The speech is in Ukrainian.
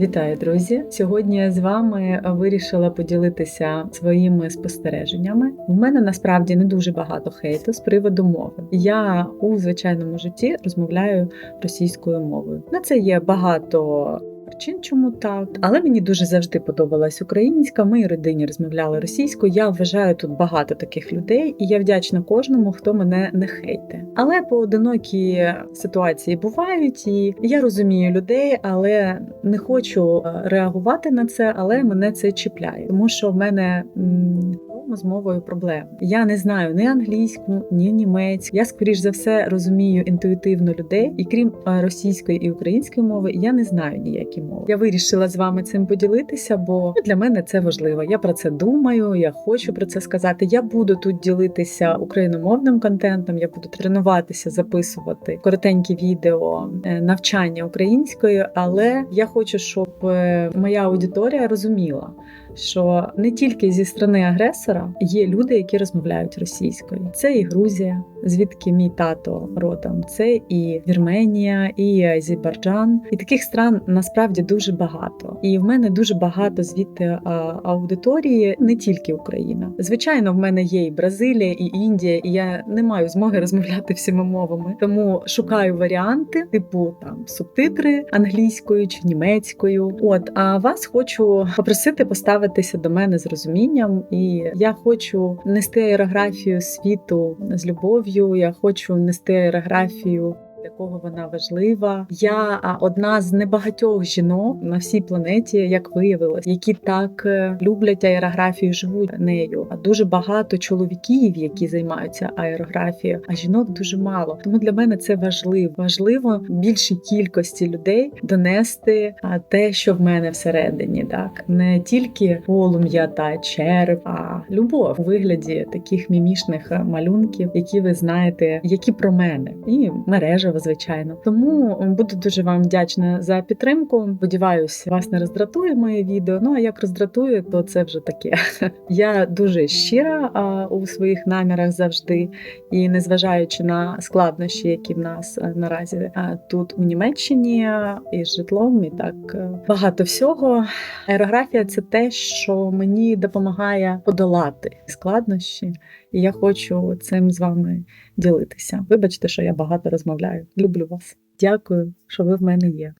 Вітаю, друзі! Сьогодні я з вами вирішила поділитися своїми спостереженнями. У мене насправді не дуже багато хейту з приводу мови. Я у звичайному житті розмовляю російською мовою. На це є багато. Причин, чому так, але мені дуже завжди подобалась українська. Ми і родині розмовляли російською. Я вважаю тут багато таких людей, і я вдячна кожному, хто мене не хейте. Але поодинокі ситуації бувають, і я розумію людей, але не хочу е, реагувати на це. Але мене це чіпляє, тому що в мене. З мовою проблем. Я не знаю ні англійську, ні німецьку. Я скоріш за все розумію інтуїтивно людей, і крім е, російської і української мови, я не знаю ніякі мови. Я вирішила з вами цим поділитися, бо ну, для мене це важливо. Я про це думаю, я хочу про це сказати. Я буду тут ділитися україномовним контентом. Я буду тренуватися, записувати коротенькі відео е, навчання української, але я хочу, щоб е, моя аудиторія розуміла що не тільки зі сторони агресора є люди, які розмовляють російською. Це і Грузія, звідки мій тато родом, це і Вірменія, і Азербайджан. І таких стран насправді дуже багато. І в мене дуже багато звідти аудиторії, не тільки Україна. Звичайно, в мене є і Бразилія, і Індія, і я не маю змоги розмовляти всіма мовами, тому шукаю варіанти, типу там субтитри англійською чи німецькою. От а вас хочу попросити поставити ставитися до мене з розумінням, і я хочу нести аерографію світу з любов'ю. Я хочу нести аерографію. Для кого вона важлива? Я одна з небагатьох жінок на всій планеті, як виявилось, які так е, люблять аерографію, живуть нею. А дуже багато чоловіків, які займаються аерографією, а жінок дуже мало. Тому для мене це важливо. Важливо більшій кількості людей донести те, що в мене всередині, так не тільки полум'я та череп, а любов у вигляді таких мімішних е, малюнків, які ви знаєте, які про мене і мережа звичайно. Тому буду дуже вам вдячна за підтримку. Сподіваюсь, вас не роздратує моє відео. Ну а як роздратує, то це вже таке. Я дуже щира у своїх намірах завжди. І незважаючи на складнощі, які в нас наразі а, тут у Німеччині і з житлом, і так е, багато всього. Аерографія це те, що мені допомагає подолати складнощі, і я хочу цим з вами ділитися. Вибачте, що я багато розмовляю. Люблю вас. Дякую, що ви в мене є.